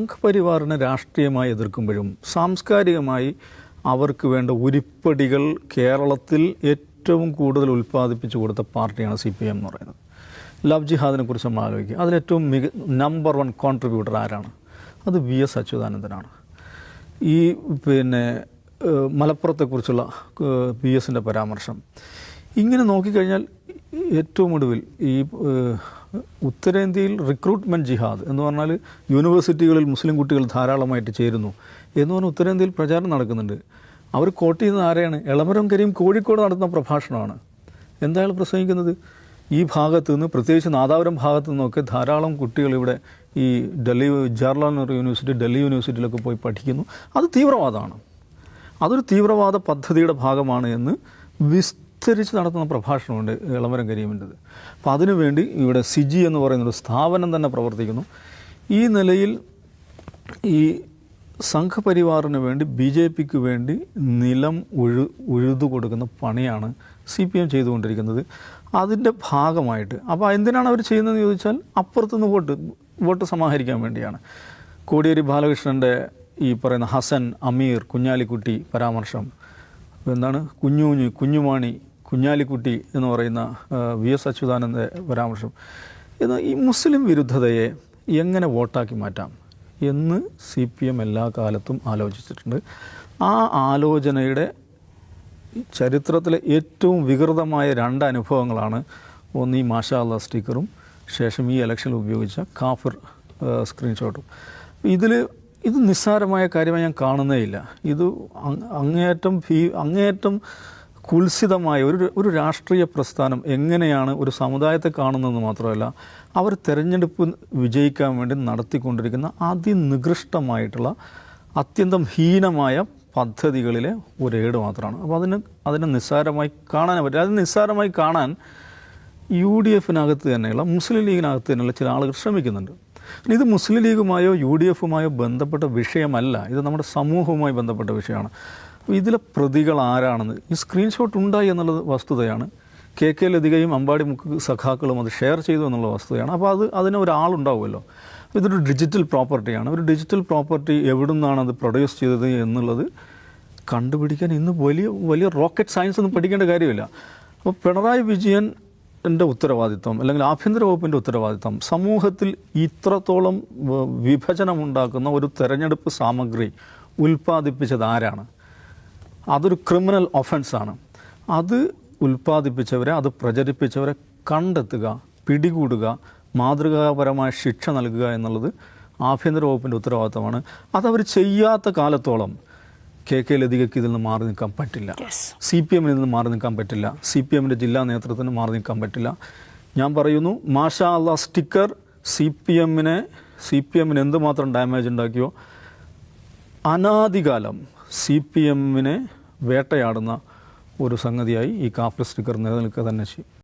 സംഘപരിവാറിനെ രാഷ്ട്രീയമായി എതിർക്കുമ്പോഴും സാംസ്കാരികമായി അവർക്ക് വേണ്ട ഉരുപ്പടികൾ കേരളത്തിൽ ഏറ്റവും കൂടുതൽ ഉൽപ്പാദിപ്പിച്ചു കൊടുത്ത പാർട്ടിയാണ് സി പി എം എന്ന് പറയുന്നത്. ലവ് ജിഹാദിനെ കുറിച്ച് നമ്മൾ ആലോചിക്കുക. അതിലേറ്റവും മിക നമ്പർ വൺ കോൺട്രിബ്യൂട്ടർ ആരാണ്? അത് വി എസ് അച്യുതാനന്ദനാണ്. ഈ പിന്നെ മലപ്പുറത്തെക്കുറിച്ചുള്ള പി എസിന്റെ പരാമർശം. ഇങ്ങനെ നോക്കിക്കഴിഞ്ഞാൽ ഏറ്റവും ഒടുവിൽ ഈ ഉത്തരേന്ത്യയിൽ റിക്രൂട്ട്മെന്റ് ജിഹാദ് എന്ന് പറഞ്ഞാൽ യൂണിവേഴ്സിറ്റികളിൽ മുസ്ലിം കുട്ടികൾ ധാരാളമായിട്ട് ചേരുന്നു എന്ന് പറഞ്ഞാൽ ഉത്തരേന്ത്യയിൽ പ്രചാരണം നടക്കുന്നുണ്ട്. അവർ കോട്ട് ചെയ്യുന്നത് ആരെയാണ്? എളമരം കരീം കോഴിക്കോട് നടത്തുന്ന പ്രഭാഷണമാണ്. എന്താണ് പ്രസംഗിക്കുന്നത്? ഈ ഭാഗത്തു നിന്ന് പ്രത്യേകിച്ച് നാദാപുരം ഭാഗത്തു നിന്നൊക്കെ ധാരാളം കുട്ടികൾ ഇവിടെ ഈ ഡൽഹി ജവഹർലാൽ നെഹ്റു യൂണിവേഴ്സിറ്റി ഡൽഹി യൂണിവേഴ്സിറ്റിയിലൊക്കെ പോയി പഠിക്കുന്നു. അത് തീവ്രവാദമാണ്. അതൊരു തീവ്രവാദ പദ്ധതിയുടെ ഭാഗമാണ് എന്ന് വിസ്തരിച്ച് നടത്തുന്ന പ്രഭാഷണമുണ്ട് ഇളമരം കരീമിന്റെത്. അപ്പോൾ അതിനുവേണ്ടി ഇവിടെ സിജി എന്ന് പറയുന്നൊരു സ്ഥാപനം തന്നെ പ്രവർത്തിക്കുന്നു. ഈ നിലയിൽ ഈ സംഘപരിവാറിന് വേണ്ടി ബി ജെ പിക്ക് വേണ്ടി നിലം ഉഴു ഉഴുതു കൊടുക്കുന്ന പണിയാണ് സി പി എം ചെയ്തുകൊണ്ടിരിക്കുന്നത്. അതിന്റെ ഭാഗമായിട്ട് അപ്പോൾ എന്തിനാണ് അവർ ചെയ്യുന്നതെന്ന് ചോദിച്ചാൽ അപ്പുറത്തുനിന്ന് വോട്ട് വോട്ട് സമാഹരിക്കാൻ വേണ്ടിയാണ്. കോടിയേരി ബാലകൃഷ്ണന്റെ ഈ പറയുന്ന ഹസൻ അമീർ കുഞ്ഞാലിക്കുട്ടി പരാമർശം എന്താണ് കുഞ്ഞുഞ്ഞു കുഞ്ഞുമാണി കുഞ്ഞാലിക്കുട്ടി എന്ന് പറയുന്ന വി എസ് അച്യുതാനന്ദ പരാമർശം. ഇത് ഈ മുസ്ലിം വിരുദ്ധതയെ എങ്ങനെ വോട്ടാക്കി മാറ്റാം എന്ന് സി പി എം എല്ലാ കാലത്തും ആലോചിച്ചിട്ടുണ്ട്. ആ ആലോചനയുടെ ചരിത്രത്തിലെ ഏറ്റവും വികൃതമായ രണ്ട് അനുഭവങ്ങളാണ് ഒന്ന് ഈ മാഷാ അള്ളാ സ്റ്റിക്കറും ശേഷം ഈ ഇലക്ഷനിൽ ഉപയോഗിച്ച കാഫിർ സ്ക്രീൻഷോട്ടും. ഇതിൽ ഇത് നിസ്സാരമായ കാര്യമായി ഞാൻ കാണുന്നേ ഇല്ല. ഇത് അങ്ങേയറ്റം ഭീ അങ്ങേയറ്റം കുൽസിതമായ ഒരു ഒരു രാഷ്ട്രീയ പ്രസ്ഥാനം എങ്ങനെയാണ് ഒരു സമുദായത്തെ കാണുന്നതെന്ന് മാത്രമല്ല അവർ തിരഞ്ഞെടുപ്പ് വിജയിക്കാൻ വേണ്ടി നടത്തിക്കൊണ്ടിരിക്കുന്ന അതിനികൃഷ്ടമായിട്ടുള്ള അത്യന്തം ഹീനമായ പദ്ധതികളിലെ ഒരു ഏട് മാത്രമാണ്. അപ്പോൾ അതിന് അതിനെ നിസ്സാരമായി കാണാൻ പറ്റില്ല. അതിന് നിസ്സാരമായി കാണാൻ യു ഡി എഫിനകത്ത് തന്നെയുള്ള മുസ്ലിം ലീഗിനകത്ത് തന്നെയുള്ള ചില ആളുകൾ ശ്രമിക്കുന്നുണ്ട്. ഇത് മുസ്ലിം ലീഗുമായോ യു ഡി എഫുമായോ ബന്ധപ്പെട്ട വിഷയമല്ല. ഇത് നമ്മുടെ സമൂഹവുമായി ബന്ധപ്പെട്ട വിഷയമാണ്. ഇതിലെ പ്രതികൾ ആരാണെന്ന് ഈ സ്ക്രീൻഷോട്ട് ഉണ്ടായി എന്നുള്ളത് വസ്തുതയാണ്. കെ കെ ലതികയും അമ്പാടി മുക്ക് സഖാക്കളും അത് ഷെയർ ചെയ്തു എന്നുള്ള വസ്തുതയാണ്. അപ്പോൾ അത് അതിന് ഒരാളുണ്ടാവുമല്ലോ. ഇതൊരു ഡിജിറ്റൽ പ്രോപ്പർട്ടിയാണ് ഒരു ഡിജിറ്റൽ പ്രോപ്പർട്ടി എവിടെ നിന്നാണ് അത് പ്രൊഡ്യൂസ് ചെയ്തത് എന്നുള്ളത് കണ്ടുപിടിക്കാൻ ഇന്ന് വലിയ വലിയ റോക്കറ്റ് സയൻസ് ഒന്നും പഠിക്കേണ്ട കാര്യമില്ല. അപ്പോൾ പിണറായി വിജയൻ എന്റെ ഉത്തരവാദിത്വം അല്ലെങ്കിൽ ആഭ്യന്തര വകുപ്പിന്റെ ഉത്തരവാദിത്വം സമൂഹത്തിൽ ഇത്രത്തോളം വിഭജനമുണ്ടാക്കുന്ന ഒരു തെരഞ്ഞെടുപ്പ് സാമഗ്രി ഉൽപ്പാദിപ്പിച്ചത് ആരാണ്? അതൊരു ക്രിമിനൽ ഒഫൻസാണ് അത് ഉൽപ്പാദിപ്പിച്ചവരെ അത് പ്രചരിപ്പിച്ചവരെ കണ്ടെത്തുക പിടികൂടുക മാതൃകാപരമായ ശിക്ഷ നൽകുക എന്നുള്ളത് ആഭ്യന്തര വകുപ്പിന്റെ ഉത്തരവാദിത്തമാണ്. അതവർ ചെയ്യാത്ത കാലത്തോളം കെ കെ ലതികയ്ക്ക് ഇതിൽ നിന്ന് മാറി നിൽക്കാൻ പറ്റില്ല. സി പി എമ്മിൽ നിന്ന് മാറി നിൽക്കാൻ പറ്റില്ല. സി പി എമ്മിന്റെ ജില്ലാ നേതൃത്വത്തിന് മാറി നിൽക്കാൻ പറ്റില്ല. ഞാൻ പറയുന്നു മാഷാ അള്ളാ സ്റ്റിക്കർ സി പി എമ്മിനെ സി പി എമ്മിന് എന്തുമാത്രം ഡാമേജ് ഉണ്ടാക്കിയോ അനാദികാലം സി പി എമ്മിനെ വേട്ടയാടുന്ന ഒരു സംഗതിയായി ഈ കാഫർ സ്റ്റിക്കർ നിലനിൽക്കുക തന്നെ ചെയ്യും.